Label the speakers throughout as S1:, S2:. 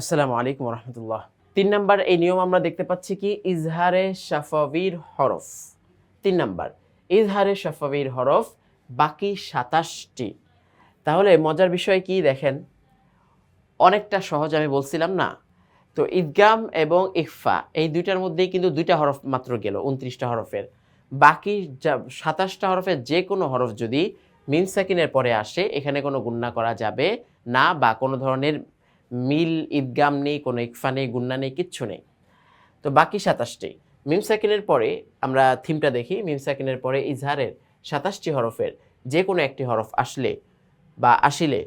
S1: আসসালামু আলাইকুম রহমতুল্লাহ তিন নাম্বার, এই নিয়ম আমরা দেখতে পাচ্ছি কি? ইজহারে শাফাবির হরফ। তিন নাম্বার, ইজহারে শাফাবির হরফ বাকি সাতাশটি। তাহলে মজার বিষয় কি দেখেন? অনেকটা সহজ আমি বলছিলাম না? তো ঈদগাম এবং ইকফা এই দুইটার মধ্যেই কিন্তু দুইটা হরফ মাত্র গেল, উনত্রিশটা হরফের। বাকি যা, সাতাশটা হরফের যে কোনো হরফ যদি মিম সাকিনের পরে আসে, এখানে কোনো গুণনা করা যাবে না বা কোনো ধরনের মিল, ঈদগাম নেই, কোনো ইকফা নেই, গুন্না নেই, কিচ্ছু নেই। তো বাকি সাতাশটি। মিম সাকিনের পরে আমরা থিমটা দেখি। মিম সাকিনের পরে ইজহারের সাতাশটি হরফের যে কোনো একটি হরফ আসলে বা আসিলে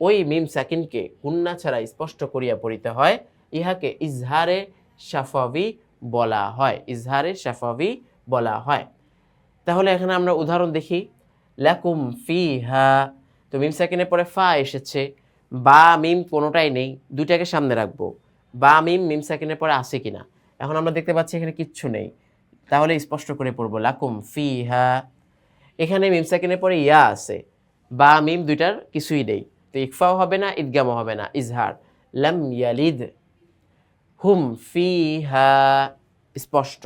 S1: ওই মিম সাকিনকে গুন্না ছাড়া স্পষ্ট করিয়া পড়িতে হয়। ইহাকে ইজহারে শাফাবি বলা হয়। ইজহারে শাফাবি বলা হয়। তাহলে এখানে আমরা উদাহরণ দেখি। লাকুম ফিহা। তো মিম সাকিনের পরে ফা এসেছে। বা মিম কোনোটাই নেই, দুইটাকে সামনে রাখব। বা মিম মিম সাকিনের পরে আছে কিনা। এখন আমরা দেখতে পাচ্ছি এখানে কিচ্ছু নেই। তাহলে স্পষ্ট করে পড়ব, লাকুম ফিহা। এখানে মিম সাকিনের পরে ইয়া আছে, বা মিম দুইটার কিছুই নেই। তো ইকফাও হবে না ঈদগামও হবে না, ইজহার। লাম ইয়ালিদ হুম ফিহা, স্পষ্ট।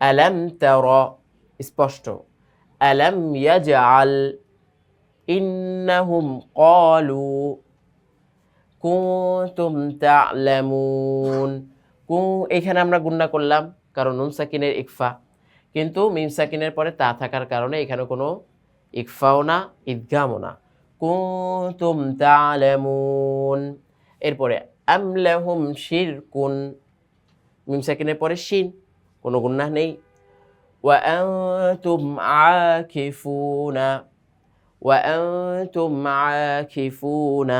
S1: আলাম তার, স্পষ্ট। আলাম ইয়াজআল, ইন্নাহুম ক্বালু কুনতুম তা'লামুন কু এখানে আমরা গুণনা করলাম কারণ নুন সাকিনের ইকফা কিন্তু মিম সাকিনের পরে তা থাকার কারণে এখানে কোনো ইকফাও না ঈদগামও না কুনতুম তা'লামুন এরপরে আমলাহুম শিরকুন মিম সাকিনের পরে শিন কোনো গুণনা নেই وأنتم عاكفون وأنتم عاكفون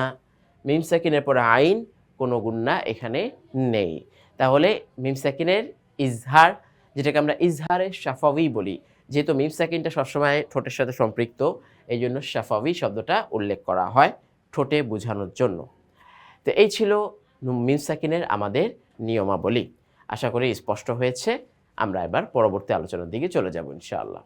S1: মিম সাকিনের পরে আইন কোনো গুন্না এখানে নেই। তাহলে মিম সাকিনের ইজহার, যেটাকে আমরা ইজহারে শাফাবি বলি, যেহেতু মিম সাকিনটা সবসময় ঠোঁটের সাথে সম্পৃক্ত এই জন্য শাফাবি শব্দটা উল্লেখ করা হয় ঠোঁটে বোঝানোর জন্য। তো এই ছিল মিম সাকিনের আমাদের নিয়মাবলী। আশা করি স্পষ্ট হয়েছে। আমরা এবার পরবর্তী আলোচনার দিকে চলে যাব ইনশাআল্লাহ।